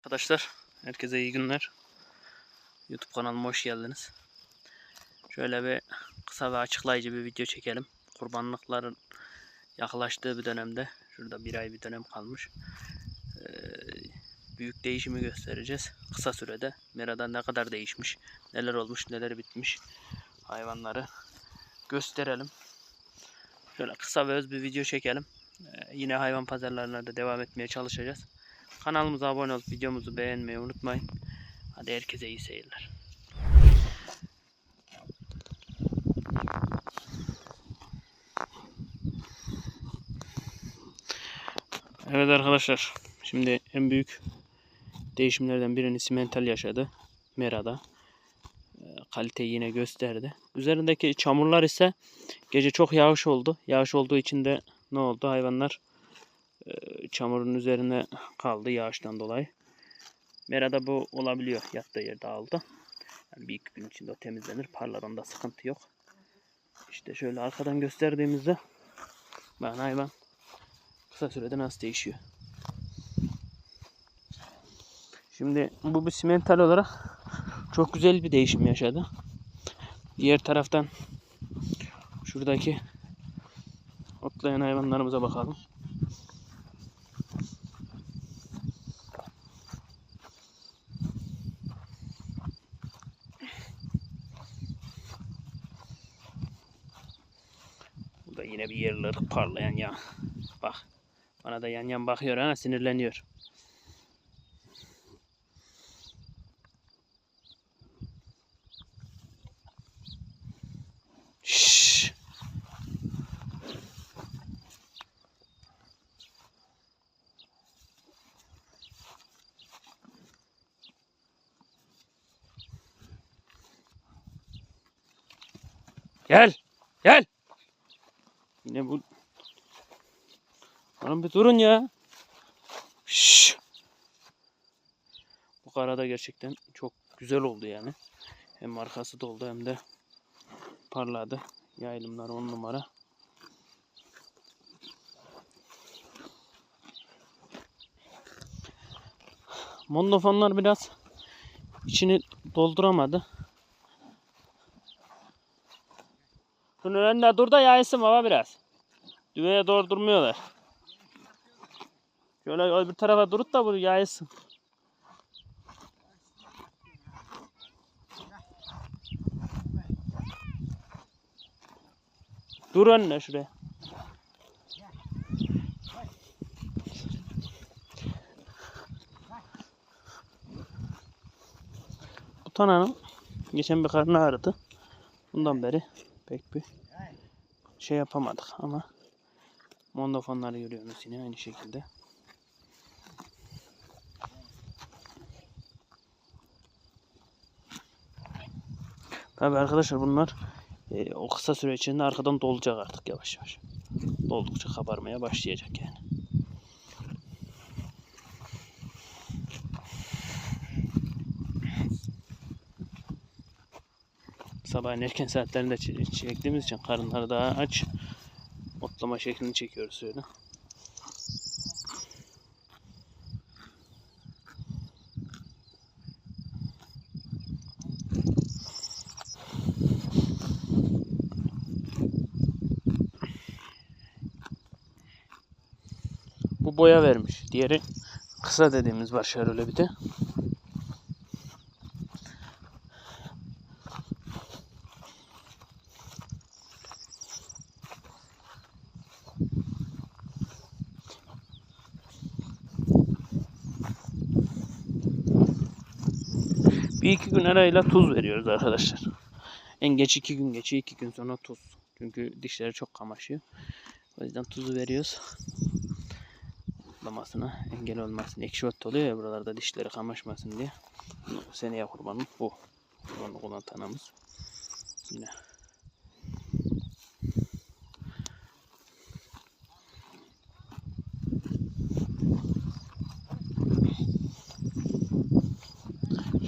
Arkadaşlar herkese iyi günler. YouTube kanalıma hoş geldiniz. Şöyle bir kısa ve açıklayıcı bir video çekelim. Kurbanlıkların yaklaştığı bir dönemde, şurada bir ay bir dönem kalmış. Ee, büyük değişimi göstereceğiz. Kısa sürede Mera'da ne kadar değişmiş, neler olmuş, neler bitmiş hayvanları gösterelim. Şöyle kısa ve öz bir video çekelim. Ee, yine hayvan pazarlarına da devam etmeye çalışacağız. Kanalımıza abone olup videomuzu beğenmeyi unutmayın. Hadi herkese iyi seyirler. Evet arkadaşlar. Şimdi en büyük değişimlerden birini simental yaşadı. Mera'da. Ee, Kaliteyi yine gösterdi. Üzerindeki çamurlar ise gece çok yağış oldu. Yağış olduğu için de ne oldu? Hayvanlar çamurun üzerine kaldı yağıştan dolayı. Merada bu olabiliyor. Yattığı yerde aldı. Yani bir iki gün içinde o temizlenir. Parladan da sıkıntı yok. İşte şöyle arkadan gösterdiğimizde ben hayvan kısa sürede nasıl değişiyor. Şimdi bu bir simental olarak çok güzel bir değişim yaşadı. Diğer taraftan şuradaki otlayan hayvanlarımıza bakalım. Bu da yine bir yerleri parlayan ya. Bak. Bana da yan yan bakıyor ha sinirleniyor. Şşş. Gel. Gel. Yine bu... Lan bir durun ya. Şşş. Bu karada gerçekten çok güzel oldu yani. Hem arkası doldu hem de parladı. Yaylımlar on numara. Mondofonlar biraz içini dolduramadı. Şunun önünde dur da yaysın baba biraz. Düveye doğru durmuyorlar. Şöyle öbür tarafa durup da bu yaysın. Dur önüne şuraya. Bu tananın geçen bir karnı ağrıdı. Bundan beri pek bir şey yapamadık ama mondofonları görüyorsunuz yine aynı şekilde. Tabi arkadaşlar bunlar e, o kısa süre içinde arkadan dolacak artık yavaş yavaş. Doldukça kabarmaya başlayacak yani. Sabahın erken saatlerinde çektiğimiz için karınları daha aç. Otlama şeklini çekiyoruz şöyle. Boya vermiş. Diğeri kısa dediğimiz var şöyle bir de. Bir iki gün arayla tuz veriyoruz arkadaşlar. En geç iki gün geçiyor. iki gün sonra tuz. Çünkü dişleri çok kamaşıyor. O yüzden tuzu veriyoruz. Otlamasına engel olmasın. Ekşi ot oluyor ya buralarda dişleri kamaşmasın diye. Bunu seneye kurbanım bu. Kurbanlık olan tanamız. Yine.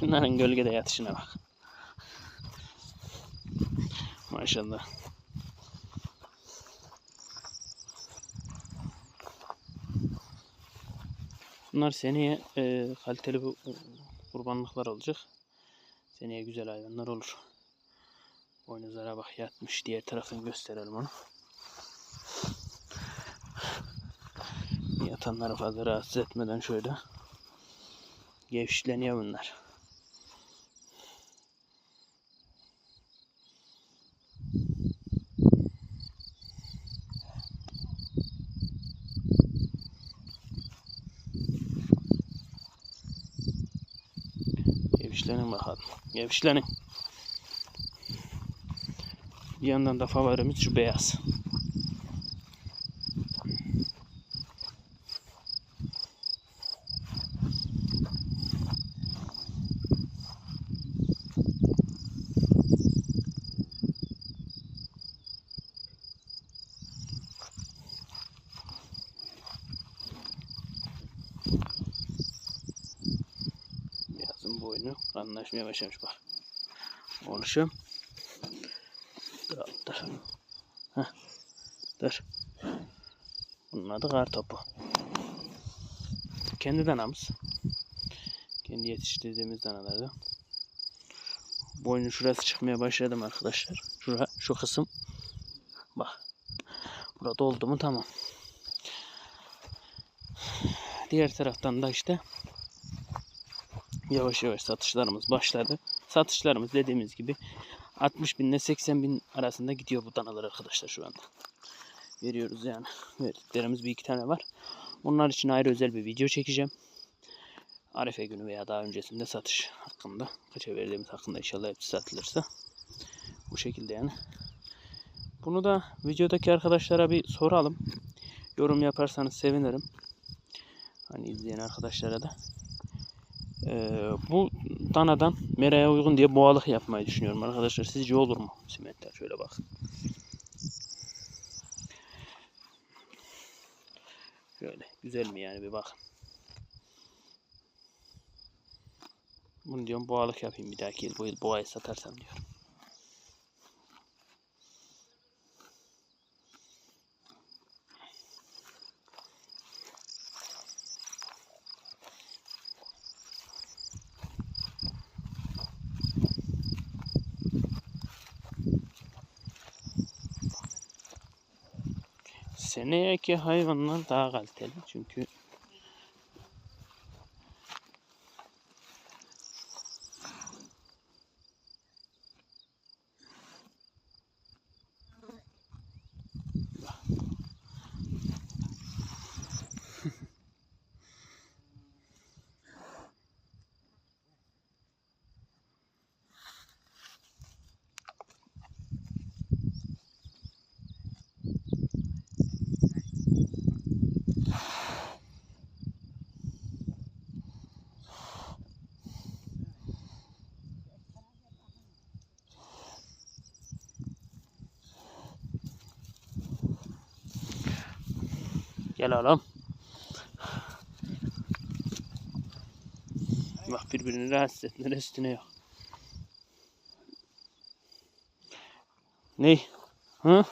Şunların gölgede yatışına bak. Maşallah. Bunlar seneye e, kaliteli bu kurbanlıklar olacak. Seneye güzel hayvanlar olur. Boynuzlara bak yatmış. Diğer tarafını gösterelim onu. Yatanları fazla rahatsız etmeden şöyle gevşileniyor bunlar. Gevşlenin bakalım. Gevşlenin. Bir yandan da favorimiz şu beyaz. Boynu anlaşmaya başlamış bak. Oluşum. Dur, dur. Heh. Bunun adı kar topu. Kendi danamız. Kendi yetiştirdiğimiz danalardan. Boynu şurası çıkmaya başladım arkadaşlar. Şura, şu kısım. Bak. Burada oldu mu tamam. Diğer taraftan da işte yavaş yavaş satışlarımız başladı. Satışlarımız dediğimiz gibi 60 bin ile 80 bin arasında gidiyor bu danalar arkadaşlar şu anda. Veriyoruz yani. Verdiklerimiz bir iki tane var. Bunlar için ayrı özel bir video çekeceğim. Arefe günü veya daha öncesinde satış hakkında. Kaça verdiğimiz hakkında inşallah hepsi satılırsa. Bu şekilde yani. Bunu da videodaki arkadaşlara bir soralım. Yorum yaparsanız sevinirim. Hani izleyen arkadaşlara da. Ee, bu danadan meraya uygun diye boğalık yapmayı düşünüyorum arkadaşlar. Sizce olur mu? Simetler şöyle bak. Şöyle güzel mi yani bir bak. Bunu diyorum boğalık yapayım bir dahaki yıl. Bu yıl boğayı satarsam diyorum. Seneyeki hayvanlar daha kaliteli. Çünkü Gel oğlum. Bak birbirini rahatsız etme üstüne yok. Ne? Hı?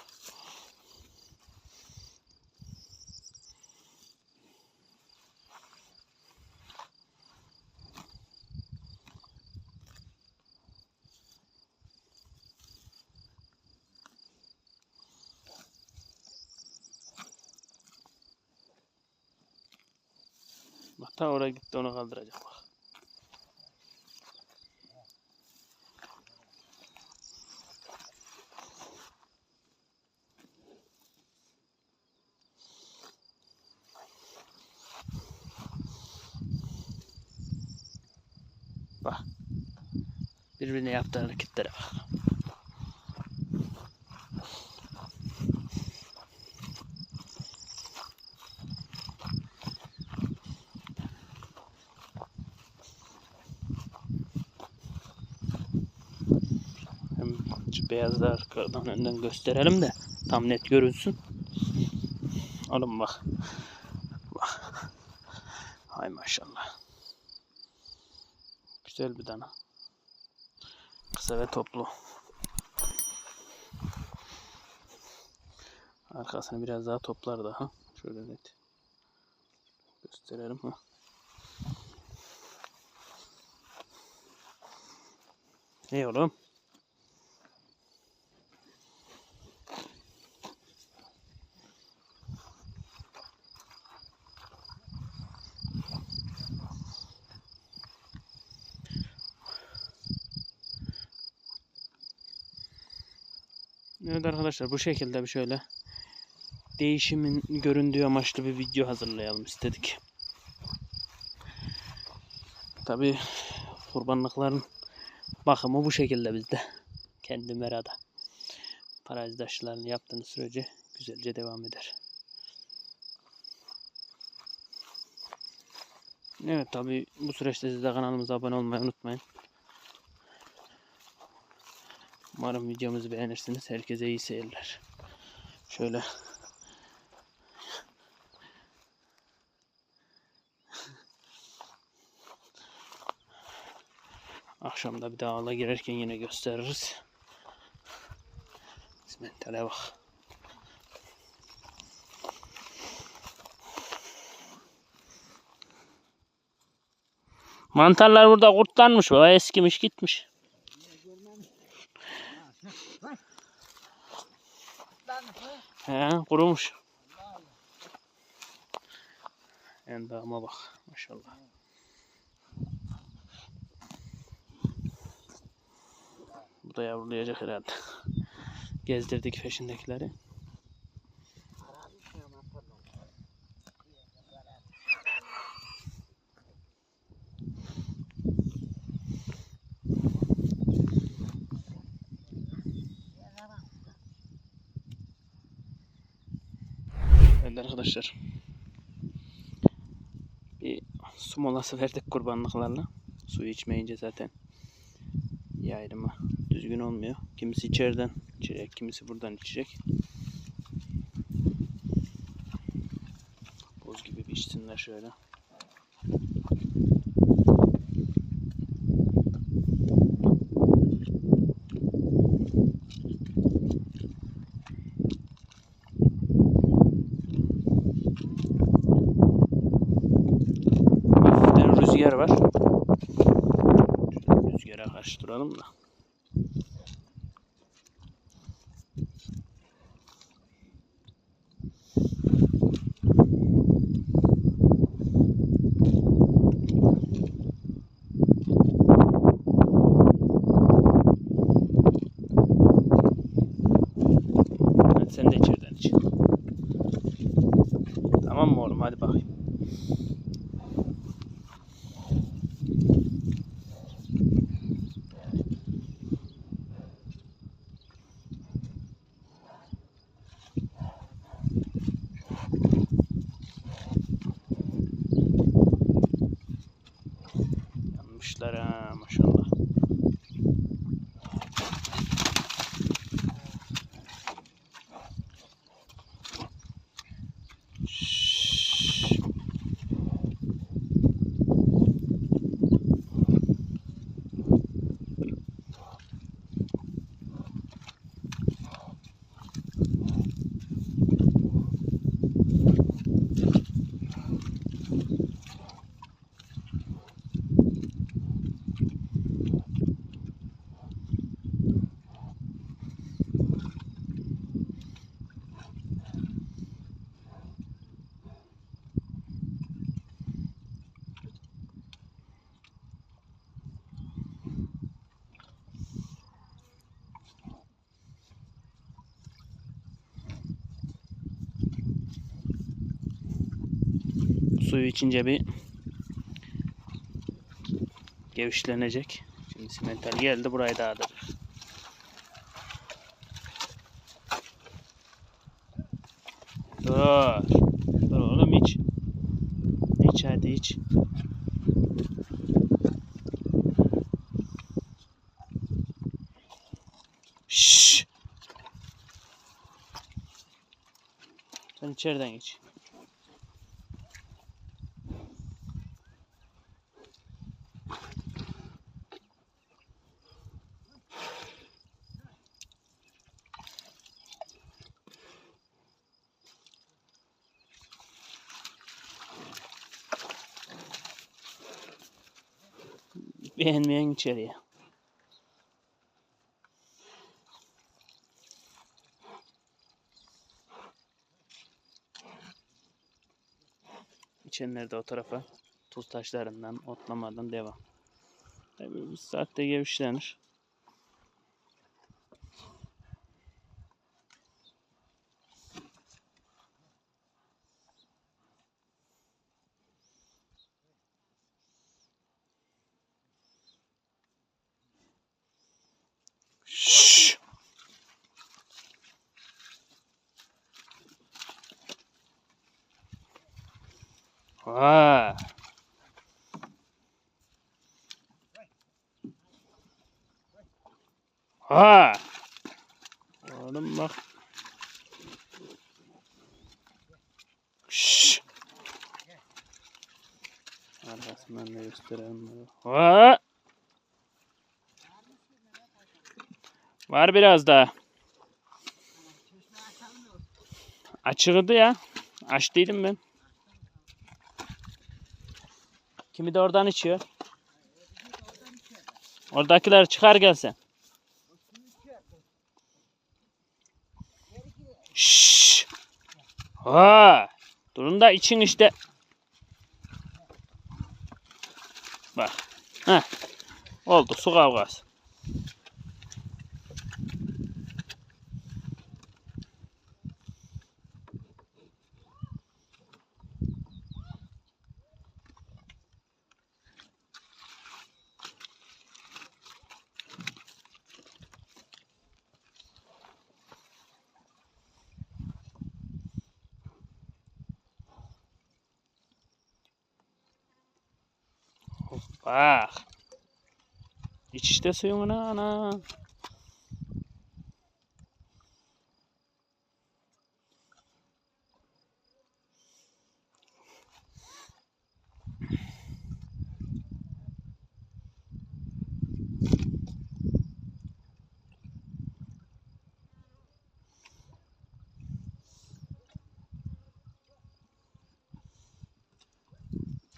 Ta oraya gitti onu kaldıracak bak. Bak. Birbirine yaptığı hareketlere bak. beyazı da arkadan önden gösterelim de tam net görünsün. Oğlum bak. Bak. Hay maşallah. Güzel bir dana. Kısa ve toplu. Arkasını biraz daha toplar daha. Şöyle net gösterelim. Ha. İyi oğlum. Evet arkadaşlar bu şekilde bir şöyle değişimin göründüğü amaçlı bir video hazırlayalım istedik. Tabi kurbanlıkların bakımı bu şekilde bizde. Kendi merada. Parazit aşılarını yaptığınız sürece güzelce devam eder. Evet tabi bu süreçte siz de kanalımıza abone olmayı unutmayın. Umarım videomuzu beğenirsiniz. Herkese iyi seyirler. Şöyle Akşamda bir daha ağla girerken yine gösteririz. Mentale bak. Mantarlar burada kurtlanmış. O eskimiş gitmiş. He, kurumuş. Endama bak. Maşallah. Bu da yavrulayacak herhalde. Gezdirdik peşindekileri. Evet arkadaşlar. Bir su molası verdik kurbanlıklarla. Suyu içmeyince zaten yaylımı düzgün olmuyor. Kimisi içeriden içecek, kimisi buradan içecek. Boz gibi bir içsinler şöyle. Hafiften rüzgar var. Şöyle duralım da. Hadi sen de içeriden iç. Tamam mı oğlum? Hadi bakayım. Yanmışlar ha maşallah. Şşş. Suyu içince bir gevişlenecek. Şimdi simental geldi burayı dağıtacak. Dur. Dur oğlum iç. İç hadi iç. Şşş. Sen içeriden geç. beğenmeyen içeriye. İçenler de o tarafa tuz taşlarından, otlamadan devam. Tabii bu saatte gevşlenir. Ha. Ha. Oğlum bak. Şşş. Arkasından da gösterelim. Ha. Var biraz daha. Açığıydı ya. Açtıydım ben. Kimi de oradan içiyor. Oradakiler çıkar gelsen. Şşş. Ha. Durun da için işte. Bak. Heh. Oldu su kavgası. Bak. İç işte suyun ana ana.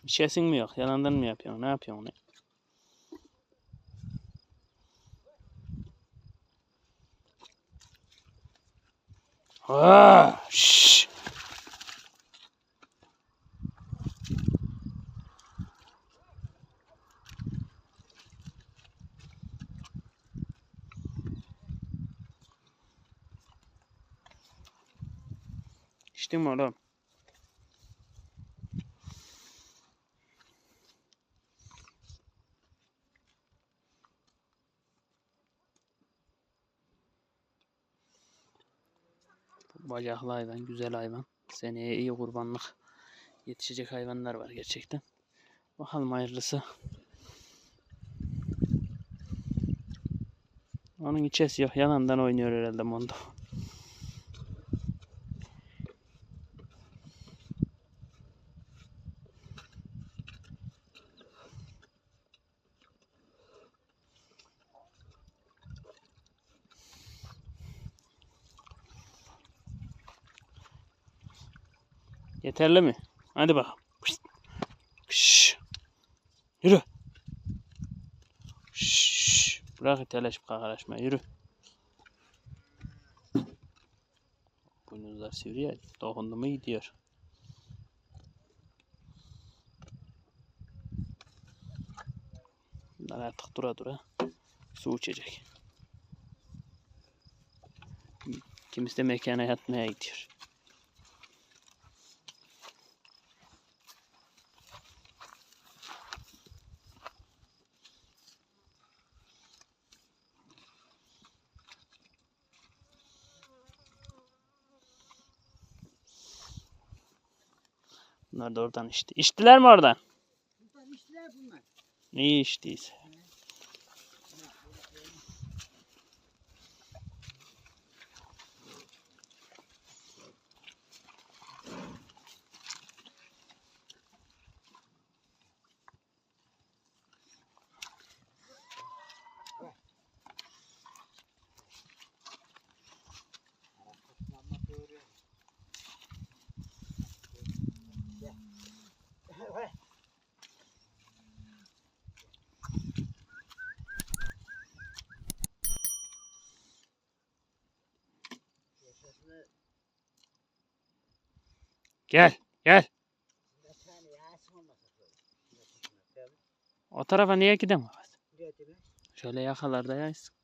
İçesin mi yok? Yalandan mı yapıyorsun? Ne yapıyorsun? Ne? Ah, şşş. İçtin mi oğlum? Bacaklı hayvan, güzel hayvan. Seneye iyi kurbanlık yetişecek hayvanlar var gerçekten. Bakalım hayırlısı. Onun içesi yok. Yanından oynuyor herhalde Mondo. Yeterli mi? Hadi. Pişt. Şşş. Yürü. Şşş. Bırak iteleşip kakaraşma. Yürü. Boynuzlar sivri ya. Dokundu mu gidiyor. Bunlar artık dura dura su içecek. Kimisi de mekana yatmaya gidiyor. Bunlar da oradan içti. İçtiler mi oradan? Buradan içtiler bunlar. İyi içtiyse. Gel, gel. O tarafa niye gidemez? Şöyle yakalarda yaysın.